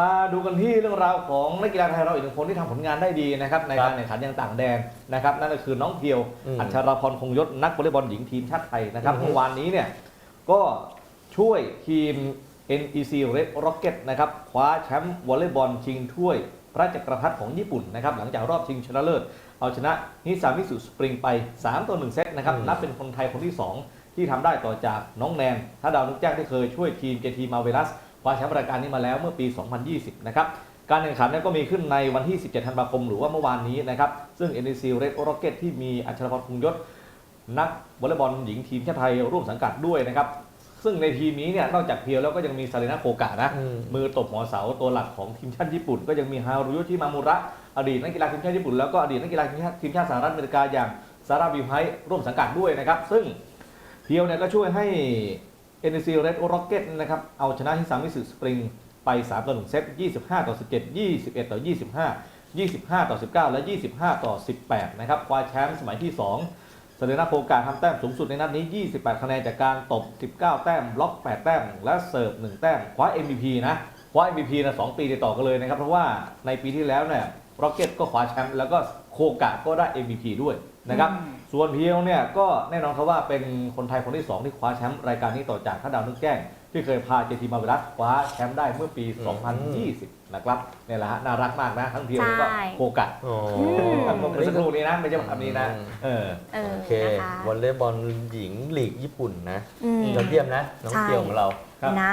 มาดูกันที่เรื่องราวของนักกีฬาไทยเราอีกหนึ่งคนที่ทำผลงานได้ดีนะครับในการแข่งขันยังต่างแดนนะครับนั่นก็คือน้องเพียวอืมอัชราพรคงยศนักวอลเลย์บอลหญิงทีมชาติไทยนะครับอือฮึเมื่อวานนี้เนี่ยก็ช่วยทีม NEC Red Rocket นะครับคว้าแชมป์วอลเลย์บอลชิงถ้วยพระจักรพรรดิของญี่ปุ่นนะครับหลังจากรอบชิงชนะเลิศเอาชนะนิสามิสุสปริงไป 3 ต่อ 1 เซตนะครับอืมนับเป็นคนไทยคนที่ 2 ที่ทำได้ต่อจากน้องแนนถ้าดาวนึกแจ้งที่เคยช่วยทีมเจทีมาเวลัสค ว้าแชมป์รายการนี้มาแล้วเมื่อปี 2020 นะครับ การแข่งขันนั้นก็มีขึ้นในวันที่ 17 ธันวาคม หรือว่าเมื่อวานนี้นะครับ ซึ่ง NEC Red Rocket ที่มีอัชรพรคงยศ นักวอลเลย์บอลหญิงทีมชาติไทยร่วมสังกัดด้วยนะครับ ซึ่งในทีมนี้เนี่ยนอกจากเพียวแล้วก็ยังมีซาเรนาโคกะนะอืมมือตบหัวเสาตัวหลักของทีมชาติญี่ปุ่น ก็ยังมีฮารุยุชิมามุระ อดีตนักกีฬาทีมชาติญี่ปุ่น แล้วก็อดีตนักกีฬาทีมชาติทีมชาติสหรัฐอเมริกาอย่างซาร่าบิวไฮร่วมสังกัดด้วยนะครับ ซึ่งเพียวเนี่ยก็ช่วยให้ NEC Red Rocket นะครับเอาชนะฮิซามิสึสปริงไป 3 ต่อ 1 เซต 25 ต่อ 17 21 ต่อ 25 25 ต่อ 19 และ 25 ต่อ 18 นะครับ คว้าแชมป์สมัยที่ 2 เซเลนาโคกาทำแต้มสูงสุดในนัดนี้ 28 คะแนนจากการตบ 19 แต้ม บล็อก 8 แต้ม และเสิร์ฟ 1 แต้ม คว้า MVP นะ คว้า MVP นะ 2 ปีติดต่อกันเลยนะครับ เพราะว่าในปีที่แล้วเนี่ย ร็อกเก็ตก็คว้าแชมป์ แล้วก็โคกะก็ได้ MVP ด้วยนะครับ ส่วนเพียวเนี่ยก็แน่นอนครับว่าเป็นคนไทยคนที่ 2 ที่คว้าแชมป์รายการนี้ต่อจากท่านดาวนึกแจ้ง ที่เคยพาเจทีมาเวลัสคว้าแชมป์ได้เมื่อปี 2020 นะครับเนี่ยแหละฮะน่ารักมากนะ ทั้งเพียวแล้วก็ใช่โคกะอ๋อครับเมื่อสักครู่นี้นะ ไม่ใช่คำนี้นะ เออเออโอเคนะคะวอลเลย์บอลหญิงลีกญี่ปุ่นนะอืมยอดเยี่ยมนะน้องใช่เกียวของเราครับนะ